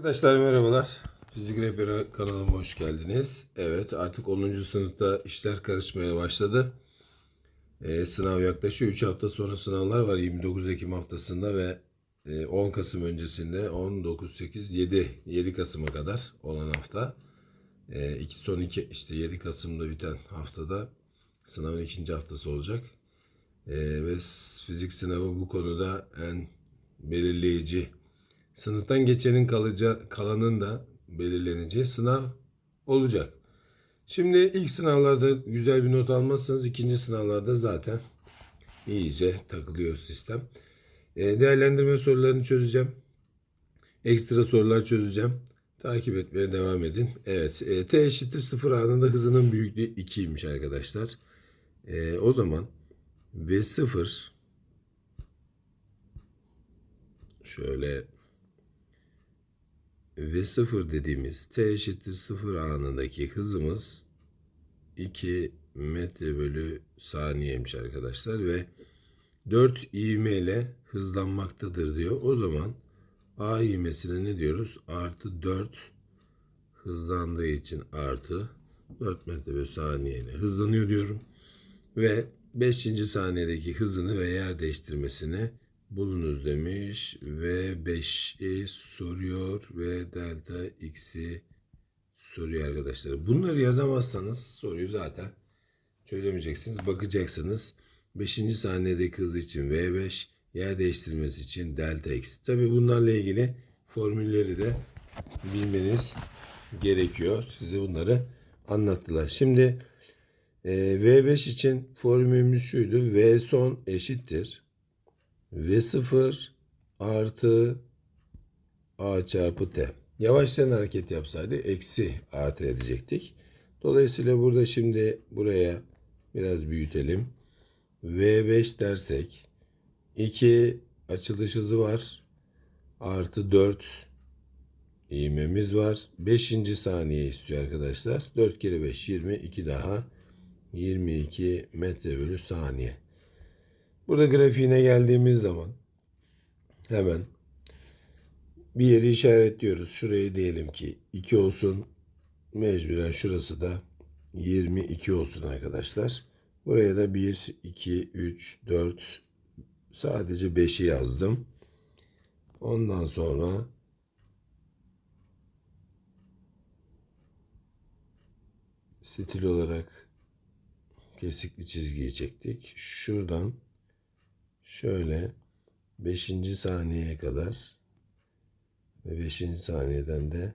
Arkadaşlar merhabalar. Fizik Rehberi kanalıma hoş geldiniz. Evet artık 10. sınıfta işler karışmaya başladı. Ee, sınav yaklaşıyor. 3 hafta sonra sınavlar var. 29 Ekim haftasında ve e, 10 Kasım öncesinde 19, 8, 7, 7 Kasım'a kadar olan hafta. E, iki, son iki işte 7 Kasım'da biten haftada sınavın ikinci haftası olacak. E, ve fizik sınavı bu konuda en belirleyici sınıftan geçenin kalıcı, kalanın da belirleneceği sınav olacak. Şimdi ilk sınavlarda güzel bir not almazsanız ikinci sınavlarda zaten iyice takılıyor sistem. E, değerlendirme sorularını çözeceğim. Ekstra sorular çözeceğim. Takip etmeye devam edin. Evet, e, t eşittir 0 anında hızının büyüklüğü 2'ymiş arkadaşlar. E, o zaman v0 şöyle ve 0 dediğimiz t eşittir 0 anındaki hızımız 2 metre bölü saniyeymiş arkadaşlar ve 4 ivme ile hızlanmaktadır diyor. O zaman a ivmesine ne diyoruz? Artı 4 hızlandığı için artı 4 metre bölü saniye ile hızlanıyor diyorum. Ve 5. saniyedeki hızını ve yer değiştirmesini bulunuz demiş ve 5'i soruyor ve delta x'i soruyor arkadaşlar. Bunları yazamazsanız soruyu zaten çözemeyeceksiniz. Bakacaksınız. 5. saniyedeki hız için v5, yer değiştirmesi için delta x. Tabi bunlarla ilgili formülleri de bilmeniz gerekiyor. Size bunları anlattılar. Şimdi e, V5 için formülümüz şuydu. V son eşittir. V0 artı A çarpı T. Yavaşlayan hareket yapsaydı eksi AT edecektik. Dolayısıyla burada şimdi buraya biraz büyütelim. V5 dersek 2 açılış hızı var. Artı 4 ivmemiz var. 5. saniye istiyor arkadaşlar. 4 kere 5 20 2 daha 22 metre bölü saniye. Burada grafiğine geldiğimiz zaman hemen bir yeri işaretliyoruz. Şurayı diyelim ki 2 olsun. Mecburen şurası da 22 olsun arkadaşlar. Buraya da 1, 2, 3, 4 sadece 5'i yazdım. Ondan sonra stil olarak kesikli çizgiyi çektik. Şuradan şöyle 5. saniyeye kadar ve 5. saniyeden de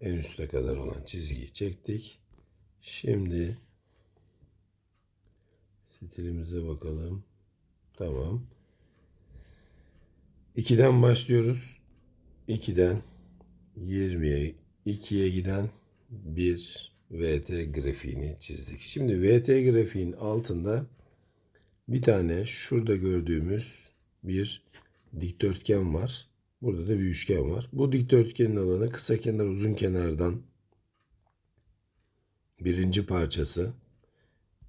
en üste kadar olan çizgiyi çektik. Şimdi stilimize bakalım. Tamam. 2'den başlıyoruz. 2'den 20'ye 2'ye giden bir VT grafiğini çizdik. Şimdi VT grafiğin altında bir tane şurada gördüğümüz bir dikdörtgen var. Burada da bir üçgen var. Bu dikdörtgenin alanı kısa kenar uzun kenardan birinci parçası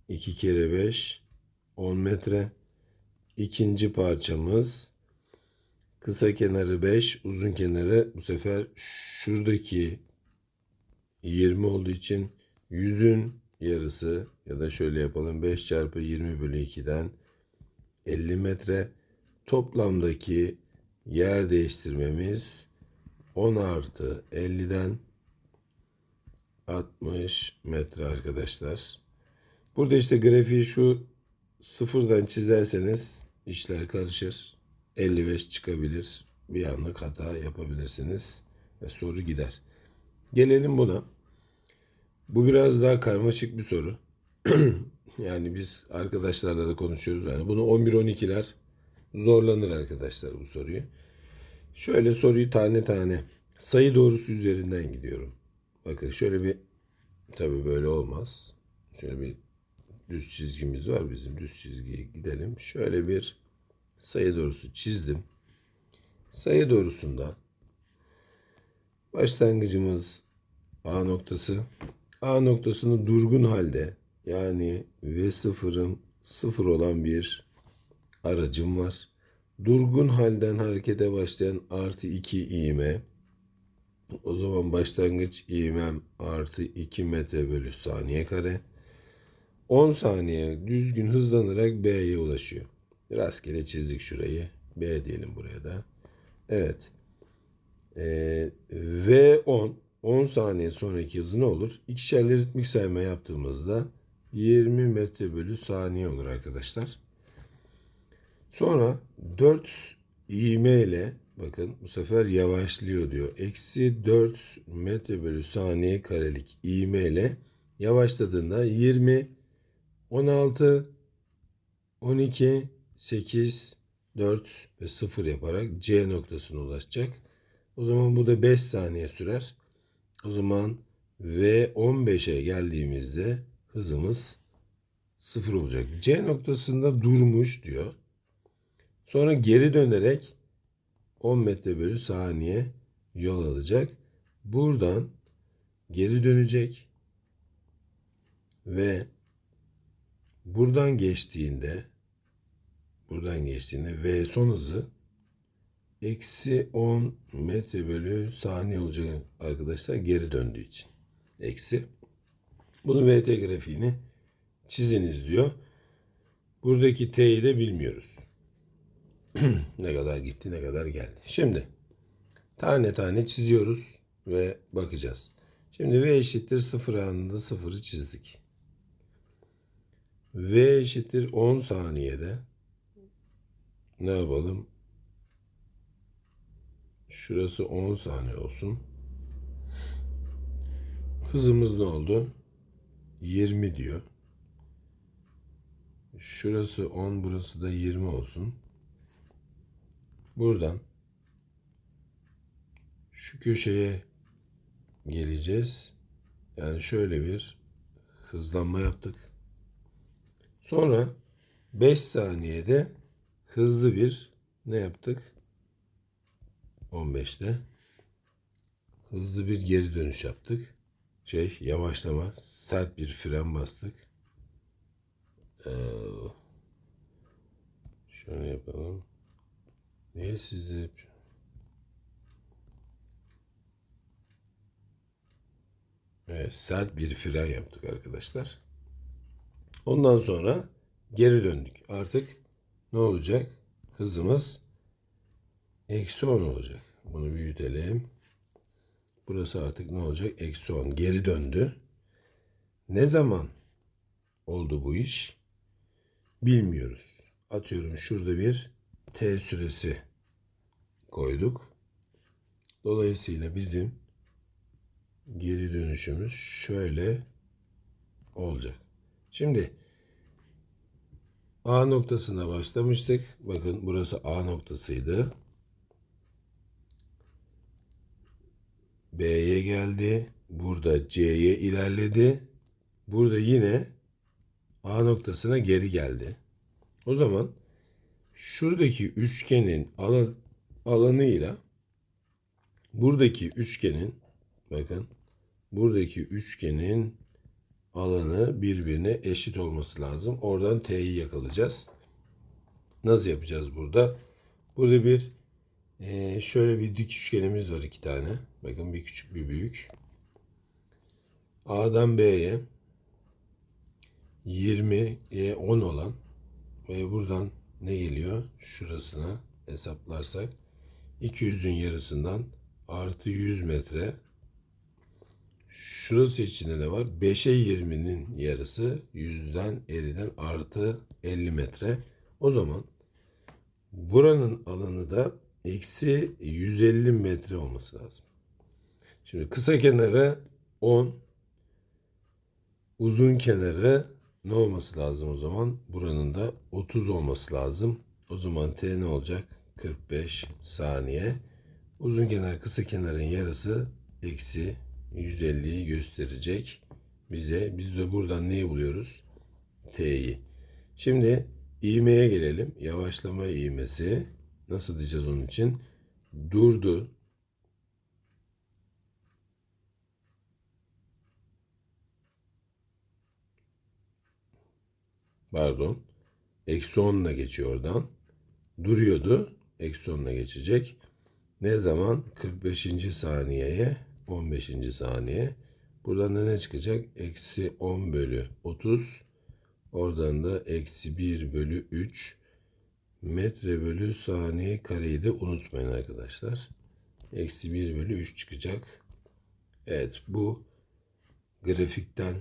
2 kere 5 10 metre. İkinci parçamız kısa kenarı 5 uzun kenarı bu sefer şuradaki 20 olduğu için 100'ün yarısı ya da şöyle yapalım 5 çarpı 20 bölü 2'den 50 metre toplamdaki yer değiştirmemiz 10 artı 50'den 60 metre arkadaşlar. Burada işte grafiği şu sıfırdan çizerseniz işler karışır. 55 çıkabilir. Bir anlık hata yapabilirsiniz ve soru gider. Gelelim buna. Bu biraz daha karmaşık bir soru. yani biz arkadaşlarla da konuşuyoruz. Yani bunu 11-12'ler zorlanır arkadaşlar bu soruyu. Şöyle soruyu tane tane sayı doğrusu üzerinden gidiyorum. Bakın şöyle bir tabii böyle olmaz. Şöyle bir düz çizgimiz var bizim. Düz çizgiye gidelim. Şöyle bir sayı doğrusu çizdim. Sayı doğrusunda başlangıcımız A noktası. A noktasını durgun halde yani V sıfırım sıfır olan bir aracım var. Durgun halden harekete başlayan artı 2 iğme O zaman başlangıç ivmem artı 2 metre bölü saniye kare. 10 saniye düzgün hızlanarak B'ye ulaşıyor. Rastgele çizdik şurayı. B diyelim buraya da. Evet. Ee, V10 10 saniye sonraki hızı ne olur? İkişerli ritmik sayma yaptığımızda 20 metre bölü saniye olur arkadaşlar. Sonra 4 ivme ile bakın bu sefer yavaşlıyor diyor. Eksi 4 metre bölü saniye karelik ivme ile yavaşladığında 20, 16, 12, 8, 4 ve 0 yaparak C noktasına ulaşacak. O zaman bu da 5 saniye sürer. O zaman V15'e geldiğimizde hızımız 0 olacak. C noktasında durmuş diyor. Sonra geri dönerek 10 metre bölü saniye yol alacak. Buradan geri dönecek ve buradan geçtiğinde buradan geçtiğinde V son hızı eksi 10 metre bölü saniye olacak arkadaşlar geri döndüğü için. Eksi. Bunu VT grafiğini çiziniz diyor. Buradaki T'yi de bilmiyoruz. ne kadar gitti ne kadar geldi. Şimdi tane tane çiziyoruz ve bakacağız. Şimdi V eşittir 0 anında 0'ı çizdik. V eşittir 10 saniyede ne yapalım? Şurası 10 saniye olsun. Hızımız ne oldu? 20 diyor. Şurası 10, burası da 20 olsun. Buradan şu köşeye geleceğiz. Yani şöyle bir hızlanma yaptık. Sonra 5 saniyede hızlı bir ne yaptık? 15'te hızlı bir geri dönüş yaptık. Şey yavaşlama, sert bir fren bastık. Ee, şöyle yapalım. Niye sizde. Evet, sert bir fren yaptık arkadaşlar. Ondan sonra geri döndük. Artık ne olacak? Hızımız eksi 10 olacak. Bunu büyütelim. Burası artık ne olacak? Eksi 10. Geri döndü. Ne zaman oldu bu iş? Bilmiyoruz. Atıyorum şurada bir T süresi koyduk. Dolayısıyla bizim geri dönüşümüz şöyle olacak. Şimdi A noktasına başlamıştık. Bakın burası A noktasıydı. B'ye geldi. Burada C'ye ilerledi. Burada yine A noktasına geri geldi. O zaman şuradaki üçgenin alan, alanıyla buradaki üçgenin bakın buradaki üçgenin alanı birbirine eşit olması lazım. Oradan T'yi yakalayacağız. Nasıl yapacağız burada? Burada bir e, şöyle bir dik üçgenimiz var iki tane. Bakın bir küçük bir büyük. A'dan B'ye 20'ye 10 olan ve buradan ne geliyor? Şurasına hesaplarsak 200'ün yarısından artı 100 metre. Şurası içinde ne var? 5'e 20'nin yarısı 100'den 50'den artı 50 metre. O zaman buranın alanı da eksi 150 metre olması lazım. Şimdi kısa kenara 10, uzun kenara ne olması lazım o zaman? Buranın da 30 olması lazım. O zaman T ne olacak? 45 saniye. Uzun kenar kısa kenarın yarısı eksi 150'yi gösterecek bize. Biz de buradan neyi buluyoruz? T'yi. Şimdi ivmeye gelelim. Yavaşlama ivmesi. Nasıl diyeceğiz onun için? Durdu. Pardon. Eksi 10'la geçiyor oradan. Duruyordu. Eksi 10'la geçecek. Ne zaman? 45. saniyeye 15. saniye. Buradan da ne çıkacak? Eksi 10 bölü 30. Oradan da eksi 1 bölü 3 metre bölü saniye kareyi de unutmayın arkadaşlar. Eksi 1 bölü 3 çıkacak. Evet bu grafikten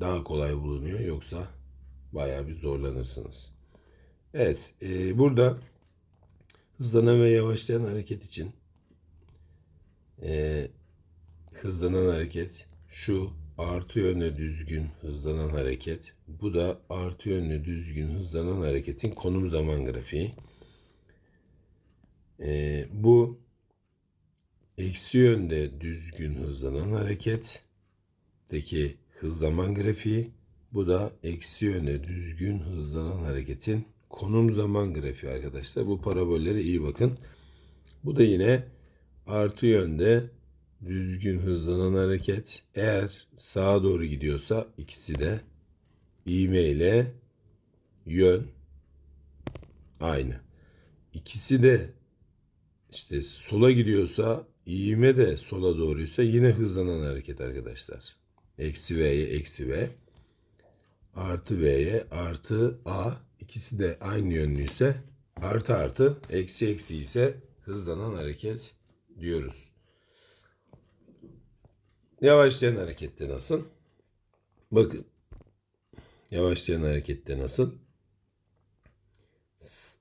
daha kolay bulunuyor. Yoksa bayağı bir zorlanırsınız. Evet e, burada hızlanan ve yavaşlayan hareket için e, hızlanan hareket şu artı yönlü düzgün hızlanan hareket. Bu da artı yönlü düzgün hızlanan hareketin konum zaman grafiği. E, bu eksi yönde düzgün hızlanan hareketteki hız zaman grafiği. Bu da eksi yönde düzgün hızlanan hareketin konum zaman grafiği arkadaşlar. Bu parabollere iyi bakın. Bu da yine artı yönde düzgün hızlanan hareket. Eğer sağa doğru gidiyorsa ikisi de ivme ile yön aynı. İkisi de işte sola gidiyorsa ivme de sola doğruysa yine hızlanan hareket arkadaşlar. Eksi V'ye eksi V. Artı V'ye artı A. ikisi de aynı yönlüyse artı artı eksi eksi ise hızlanan hareket diyoruz. Yavaşlayan harekette nasıl? Bakın. Yavaşlayan harekette nasıl?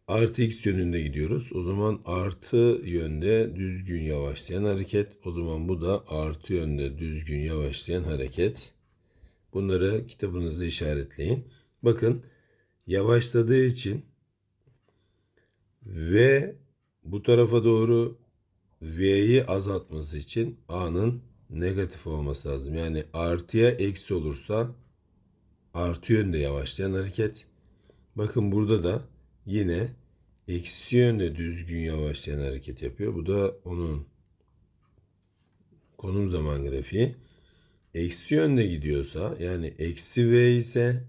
Artı x yönünde gidiyoruz. O zaman artı yönde düzgün yavaşlayan hareket. O zaman bu da artı yönde düzgün yavaşlayan hareket. Bunları kitabınızda işaretleyin. Bakın yavaşladığı için ve bu tarafa doğru V'yi azaltması için A'nın negatif olması lazım. Yani artıya eksi olursa artı yönde yavaşlayan hareket. Bakın burada da yine eksi yönde düzgün yavaşlayan hareket yapıyor. Bu da onun konum zaman grafiği. Eksi yönde gidiyorsa yani eksi v ise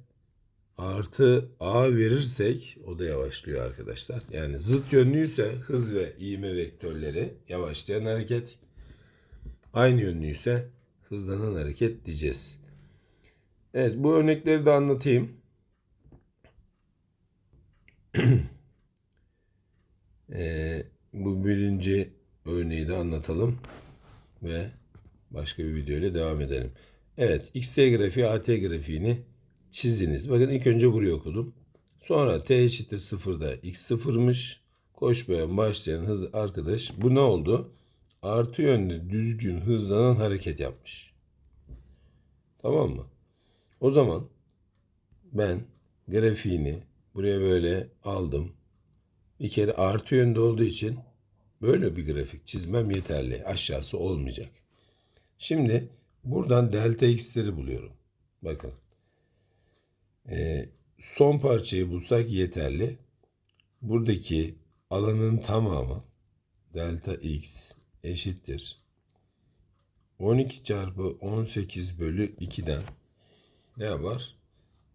artı a verirsek o da yavaşlıyor arkadaşlar. Yani zıt yönlüyse hız ve ivme vektörleri yavaşlayan hareket. Aynı yönlüyse hızlanan hareket diyeceğiz. Evet bu örnekleri de anlatayım. ee, bu birinci örneği de anlatalım ve başka bir video ile devam edelim. Evet XT grafiği AT grafiğini çiziniz. Bakın ilk önce burayı okudum. Sonra T eşittir sıfırda X sıfırmış. Koşmaya başlayan hız arkadaş bu ne oldu? Artı yönde düzgün hızlanan hareket yapmış. Tamam mı? O zaman ben grafiğini buraya böyle aldım. Bir kere artı yönde olduğu için böyle bir grafik çizmem yeterli. Aşağısı olmayacak. Şimdi buradan delta x'leri buluyorum. Bakın. Ee, son parçayı bulsak yeterli. Buradaki alanın tamamı delta x eşittir. 12 çarpı 18 bölü 2'den ne yapar?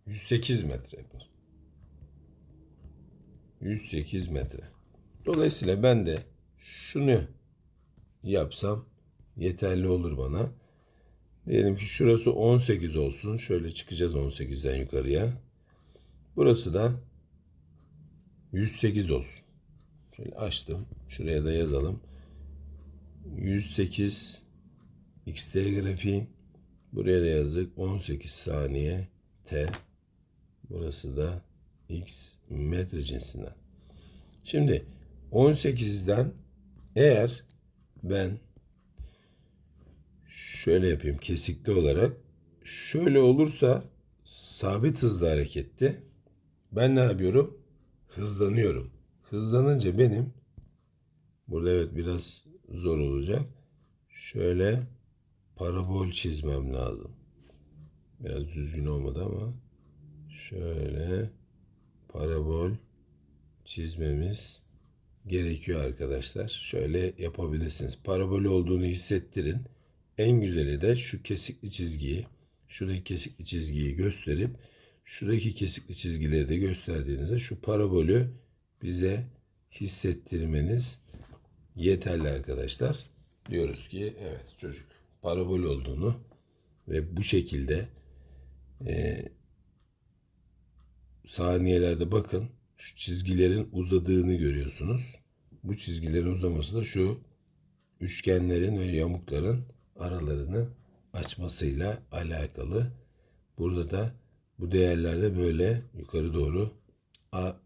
108 metre yapar. 108 metre. Dolayısıyla ben de şunu yapsam yeterli olur bana. Diyelim ki şurası 18 olsun. Şöyle çıkacağız 18'den yukarıya. Burası da 108 olsun. Şöyle açtım. Şuraya da yazalım. 108 xt grafiği. Buraya da yazdık. 18 saniye t. Burası da x metre cinsinden. Şimdi 18'den eğer ben şöyle yapayım kesikli olarak şöyle olursa sabit hızlı harekette ben ne yapıyorum? Hızlanıyorum. Hızlanınca benim burada evet biraz zor olacak. Şöyle parabol çizmem lazım. Biraz düzgün olmadı ama şöyle parabol çizmemiz gerekiyor arkadaşlar. Şöyle yapabilirsiniz. Parabol olduğunu hissettirin. En güzeli de şu kesikli çizgiyi, şuradaki kesikli çizgiyi gösterip şuradaki kesikli çizgileri de gösterdiğinizde şu parabolü bize hissettirmeniz yeterli arkadaşlar. Diyoruz ki evet çocuk parabol olduğunu ve bu şekilde e, saniyelerde bakın şu çizgilerin uzadığını görüyorsunuz. Bu çizgilerin uzaması da şu üçgenlerin ve yamukların aralarını açmasıyla alakalı. Burada da bu değerlerde böyle yukarı doğru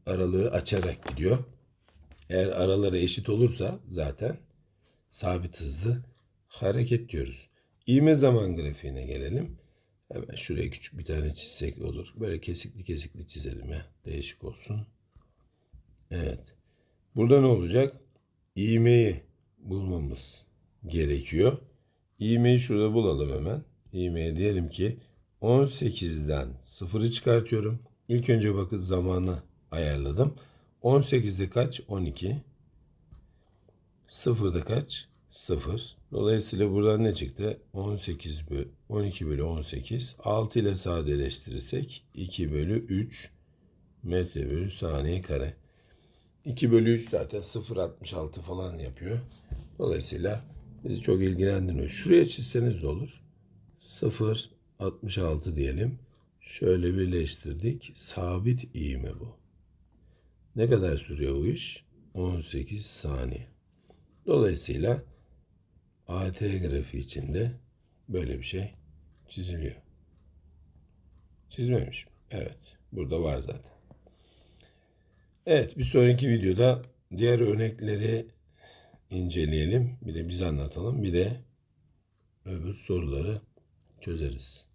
aralığı açarak gidiyor. Eğer araları eşit olursa zaten sabit hızlı hareket diyoruz. İğme zaman grafiğine gelelim. Hemen şuraya küçük bir tane çizsek olur. Böyle kesikli kesikli çizelim ya. Değişik olsun. Evet. Burada ne olacak? İğmeyi bulmamız gerekiyor. İğmeyi şurada bulalım hemen. İğmeye diyelim ki 18'den 0'ı çıkartıyorum. İlk önce bakın zamanı ayarladım. 18'de kaç? 12. 0'da kaç? 0. Dolayısıyla buradan ne çıktı? 18 bölü 12 bölü 18. 6 ile sadeleştirirsek 2 bölü 3 metre bölü saniye kare. 2 bölü 3 zaten 0.66 falan yapıyor. Dolayısıyla bizi çok ilgilendirmiyor. Şuraya çizseniz de olur. 0.66 diyelim. Şöyle birleştirdik. Sabit iğme bu. Ne kadar sürüyor bu iş? 18 saniye. Dolayısıyla AT grafiği içinde böyle bir şey çiziliyor. Çizmemiş. Evet. Burada var zaten. Evet. Bir sonraki videoda diğer örnekleri inceleyelim. Bir de biz anlatalım. Bir de öbür soruları çözeriz.